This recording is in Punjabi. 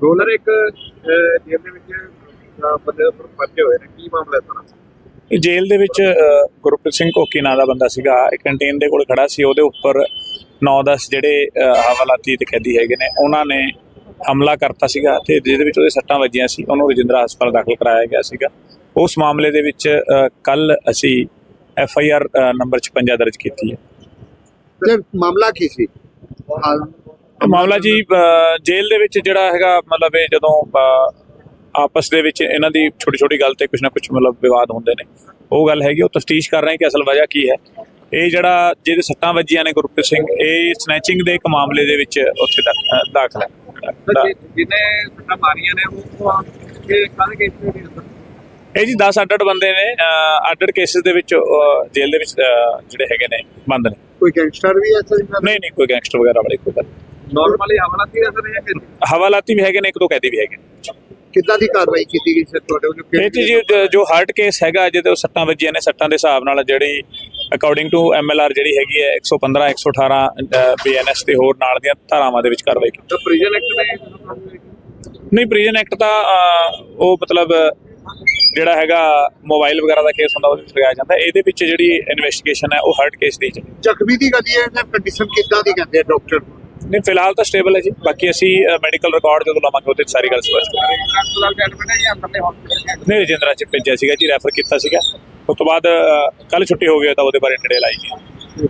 ਰੋਲਰ ਇੱਕ ਜੇਲ੍ਹ ਦੇ ਵਿੱਚ ਬੰਦੇ ਉੱਪਰ ਪਰਚੇ ਹੋਏ ਨੇ। ਕੀ ਮਾਮਲਾ ਹੈ ਸਾਰਾ? ਇਹ ਜੇਲ੍ਹ ਦੇ ਵਿੱਚ ਗੁਰਪ੍ਰੀਤ ਸਿੰਘ ਕੋਕੀ ਨਾਂ ਦਾ ਬੰਦਾ ਸੀਗਾ। ਇੱਕ ਕੰਟੀਨ ਦੇ ਕੋਲ ਖੜਾ ਸੀ। ਉਹਦੇ ਉੱਪਰ 9-10 ਜਿਹੜੇ ਹਵਾਲਾਤੀ ਤੇ ਕੈਦੀ ਹੈਗੇ ਨੇ ਉਹਨਾਂ ਨੇ ਹਮਲਾ ਕਰਤਾ ਸੀਗਾ ਤੇ ਜਿਹਦੇ ਵਿੱਚ ਉਹਦੇ ਸੱਟਾਂ ਵੱਜੀਆਂ ਸੀ। ਉਹਨੂੰ ਰਜਿੰਦਰਾ ਹਸਪਤਾਲ ਦਾਖਲ ਕਰਾਇਆ ਗਿਆ ਸੀਗਾ। ਉਸ ਮਾਮਲੇ ਦੇ ਵਿੱਚ ਕੱਲ ਅਸੀਂ ਐਫ ਆਈ ਆਰ ਨੰਬਰ 56 ਦਰਜ ਕੀਤੀ ਹੈ। ਤੇ ਮਾਮਲਾ ਕੀ ਸੀ? ਮਾਮਲਾ ਜੀ ਜੇਲ੍ਹ ਦੇ ਵਿੱਚ ਜਿਹੜਾ ਹੈਗਾ, ਮਤਲਬ ਇਹ ਜਦੋਂ ਆਪਸ ਦੇ ਵਿੱਚ ਇਹਨਾਂ ਦੀ ਛੋਟੀ ਛੋਟੀ ਗੱਲ ਤੇ ਕੁਝ ਨਾ ਕੁਝ ਮਤਲਬ ਵਿਵਾਦ ਹੁੰਦੇ ਨੇ। ਉਹ ਗੱਲ ਹੈਗੀ, ਉਹ ਤਫਤੀਸ਼ ਕਰ ਰਹੇ ਕਿ ਅਸਲ ਵਜ੍ਹਾ ਕੀ ਹੈ। ਇਹ ਜਿਹੜਾ, ਜਿਹਦੇ ਸੱਟਾਂ ਵੱਜੀਆਂ ਨੇ ਗੁਰਪ੍ਰੀਤ ਸਿੰਘ, ਇਹ ਸਨੈਚਿੰਗ ਦੇ ਇੱਕ ਮਾਮਲੇ ਦੇ ਵਿੱਚ ਉੱਥੇ ਦਾਖਲ ਹੈ। ਜਿਹਨੇ ਸੱਟਾਂ ਮਾਰੀਆਂ ਨੇ, ਉਹ ਇਹ ਕਾਹਦੇ ਕੇਸ ਦੇ ਇਹ ਜੀ 10 ਅੱਡ ਅੱਡ ਬੰਦੇ ਨੇ ਅੱਡ ਅੱਡ ਕੇਸਿਸ ਦੇ ਵਿੱਚ ਜੇਲ੍ਹ ਦੇ ਵਿੱਚ ਜਿਹੜੇ ਹੈਗੇ ਨੇ ਬੰਦ ਨੇ। ਕੋਈ ਗੈਂਗਸਟਰ ਵੀ ਐਸਾ ਜਿਹਨਾਂ ਨਹੀਂ ਨਹੀਂ ਕੋਈ ਗੈਂਗਸਟਰ ਵਗੈਰਾ ਵਾਲੀ ਕੋਈ ਗੱਲ ਨਹੀਂ। ਨਾਰਮਲੀ ਹਵਾਲਾਤੀ ਦਾ ਸਰ ਇਹ ਕਿ ਹਵਾਲਾਤੀ ਵੀ ਹੈਗੇ ਨੇ ਇੱਕ ਦੋ ਕੈਦੀ ਵੀ ਹੈਗੇ ਕਿੱਦਾਂ ਦੀ ਕਾਰਵਾਈ ਕੀਤੀ ਗਈ ਸਰ ਤੁਹਾਡੇ ਵੱਲੋਂ? ਇਹ ਜੀ ਜੋ- ਹਾਰਟ ਕੇਸ ਹੈਗਾ ਜਿਹਦੇ ਉਹ ਸੱਟਾਂ ਵੱਜੀਆਂ ਨੇ ਸੱਟਾਂ ਦੇ ਹਿਸਾਬ ਨਾਲ ਜਿਹੜੀ ਅਕੋਰਡਿੰਗ ਟੂ ਐਮਐਲਆਰ ਜਿਹੜੀ ਹੈਗੀ ਹੈ 115 118 ਬੀਐਨਐਸ ਤੇ ਹੋਰ ਨਾਲ ਦੀਆਂ ਧਾਰਾਵਾਂ ਦੇ ਵਿੱਚ ਕਾਰਵਾਈ ਕੀਤੀ। ਪ੍ਰਿਜ਼ਨ ਐਕਟ ਨੇ ਨਹੀਂ ਪ੍ਰੀਜਨ ਐਕਟ ਤਾਂ ਉਹ ਮਤਲਬ ਜਿਹੜਾ ਹੈਗਾ ਮੋਬਾਈਲ ਵਗੈਰਾ ਦਾ ਕੇਸ ਹੁੰਦਾ ਉਹਦੇ ਵਿੱਚ ਲਗਾਇਆ ਜਾਂਦਾ। ਇਹਦੇ ਵਿੱਚ ਜਿਹੜੀ ਇਨਵੈਸਟੀਗੇਸ਼ਨ ਹੈ ਉਹ ਹਾਰਟ ਕੇਸ ਦੀ ਚੱਲੀ। ਜ਼ਖਮੀ ਦੀ ਕਦੀ ਹੈ ਕੰਡੀਸ਼ਨ ਕਿੱਦਾਂ ਦੀ ਕਹਿੰਦੇ ਆ ਡਾਕਟਰ ਨਹੀਂ ਫਿਲਹਾਲ ਤਾਂ ਸਟੇਬਲ ਹੈ ਜੀ। ਬਾਕੀ ਅਸੀਂ ਮੈਡੀਕਲ ਰਿਕਾਰਡ ਜਦੋਂ ਲਵਾਂਗੇ ਉਹਦੇ ਸਾਰੀ ਗੱਲ ਸਪਸ਼ਟ ਕਰਾਂਗੇ ਜਾਂ ਨਹੀਂ ਰਜਿੰਦਰਾ ਚ ਭੇਜਿਆ ਸੀਗਾ ਜੀ ਰੈਫਰ ਕੀਤਾ ਸੀਗਾ। ਉਸ ਤੋਂ ਬਾਅਦ ਕੱਲ ਛੁੱਟੀ ਹੋ ਗਈ ਤਾਂ ਉਹਦੇ ਬਾਰੇ ਡਿਟੇਲ ਆਈ ਨਹੀਂ